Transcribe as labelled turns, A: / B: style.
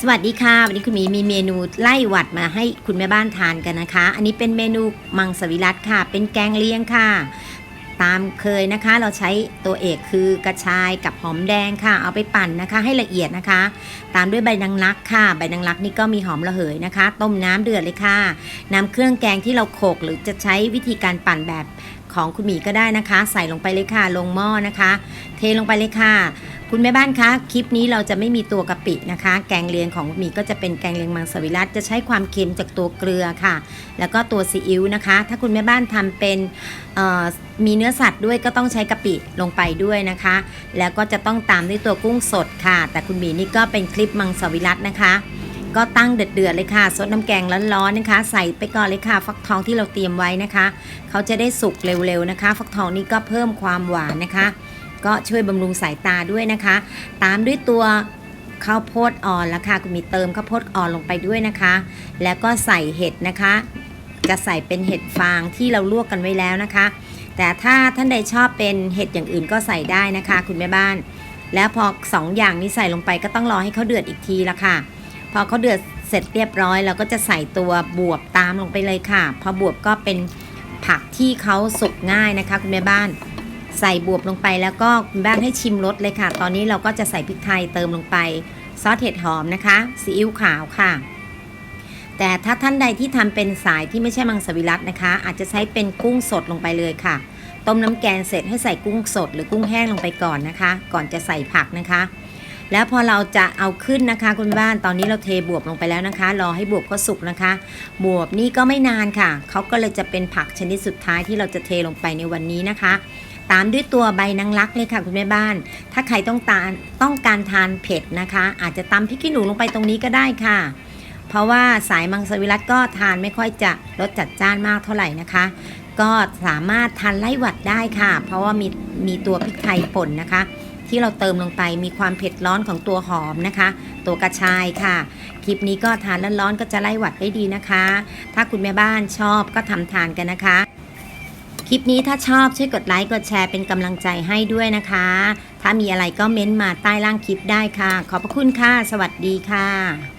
A: สวัสดีค่ะ วันนี้คุณหมีมีเมนูไล่หวัดมาให้คุณแม่บ้านทานกันนะคะ อันนี้เป็นเมนูมังสวิรัตค่ะ เป็นแกงเลียงค่ะ ตามเคยนะคะ เราใช้ตัวเอกคือกระชายกับหอมแดงค่ะ เอาไปปั่นนะคะ ให้ละเอียดนะคะ ตามด้วยใบนางรักค่ะ ใบนางรักนี่ก็มีหอมระเหยนะคะ ต้มน้ำเดือดเลยค่ะน้ำเครื่องแกงที่เราโขลกหรือจะใช้วิธีการปั่นแบบ ของคุณหมีก็ได้นะคะ ใส่ลงไปเลยค่ะลงหม้อนะคะ เทลงไปเลยค่ะ คุณแม่บ้านคะคลิปนี้เราจะไม่มีตัวกะปินะคะ แกงเลียงของหมีก็จะเป็นแกงเลียงมังสวิรัตจะใช้ความเค็มจากตัวเกลือค่ะ แล้วก็ตัวซีอิ๊วนะคะ ถ้าคุณแม่บ้านทำเป็นมีเนื้อสัตว์ด้วยก็ต้องใช้กะปิลงไปด้วยนะคะ แล้วก็จะต้องตามด้วยตัวกุ้งสดค่ะ แต่คุณหมีนี่ก็เป็นคลิปมังสวิรัตนะคะ ก็ตั้งเดือดๆเลยค่ะซดน้ำแกงร้อนๆนะคะ ใส่ไปก่อนเลยค่ะ ฟักทองที่เราเตรียมไว้นะคะ เขาจะได้สุกเร็วๆนะคะ ฟักทองนี่ก็เพิ่มความหวานนะคะ ก็ช่วยบำรุงสายตาด้วยนะคะ ตามด้วยตัวข้าวโพดอ่อนละค่ะคุณมีเติมข้าวโพดอ่อนลงไปด้วยนะคะ แล้วก็ใส่เห็ดนะคะ จะใส่เป็นเห็ดฟางที่เราลวกกันไว้แล้วนะคะ แต่ถ้าท่านใดชอบเป็นเห็ดอย่างอื่นก็ใส่ได้นะคะ คุณแม่บ้าน แล้วพอสองอย่างนี้ใส่ลงไปก็ต้องรอให้เขาเดือดอีกทีละค่ะ อเขาเดือดเสร็จเรียบร้อยเราก็จะใส่ตัวบวบตามลงไปเลยค่ะ พอบวบก็เป็นผักที่เขาสุกง่ายนะคะคุณแม่บ้าน ใส่บวบลงไปแล้วก็คุณบ้านให้ชิมรสเลยค่ะ ตอนนี้เราก็จะใส่พริกไทยเติมลงไปซอสเห็ดหอมนะคะซีอิ๊วขาวค่ะ แต่ถ้าท่านใดที่ทำเป็นสายที่ไม่ใช่มังสวิรัตนะคะ อาจจะใช้เป็นกุ้งสดลงไปเลยค่ะ ต้มน้ำแกงเสร็จให้ใส่กุ้งสดหรือกุ้งแห้งลงไปก่อนนะคะ ก่อนจะใส่ผักนะคะ แล้วพอเราจะเอาขึ้นนะคะคุณบ้านตอนนี้เราเทบวบลงไปแล้วนะคะ รอให้บวบก็สุกนะคะ บวบนี่ก็ไม่นานค่ะเขาก็เลยจะเป็นผักชนิดสุดท้ายที่เราจะเทลงไปในวันนี้นะคะ ตามด้วยตัวใบนางรักเลยค่ะคุณแม่บ้าน ถ้าใครต้องการต้องการทานเผ็ดนะคะ อาจจะตำพริกขี้หนูลงไปตรงนี้ก็ได้ค่ะ เพราะว่าสายมังสวิรัตก็ทานไม่ค่อยจะรสจัดจ้านมากเท่าไหร่นะคะก็สามารถทานไล่หวัดได้ค่ะ เพราะว่ามีมีตัวพริกไทยป่นนะคะ ที่เราเติมลงไปมีความเผ็ดร้อนของตัวหอมนะคะ ตัวกระชายค่ะ คลิปนี้ก็ทานร้อนๆก็จะไล่หวัดได้ดีนะคะ ถ้าคุณแม่บ้านชอบก็ทำทานกันนะคะ คลิปนี้ถ้าชอบช่วยกดไลค์กดแชร์เป็นกำลังใจให้ด้วยนะคะ ถ้ามีอะไรก็เม้นต์มาใต้ล่างคลิปได้ค่ะ ขอบพระคุณค่ะ สวัสดีค่ะ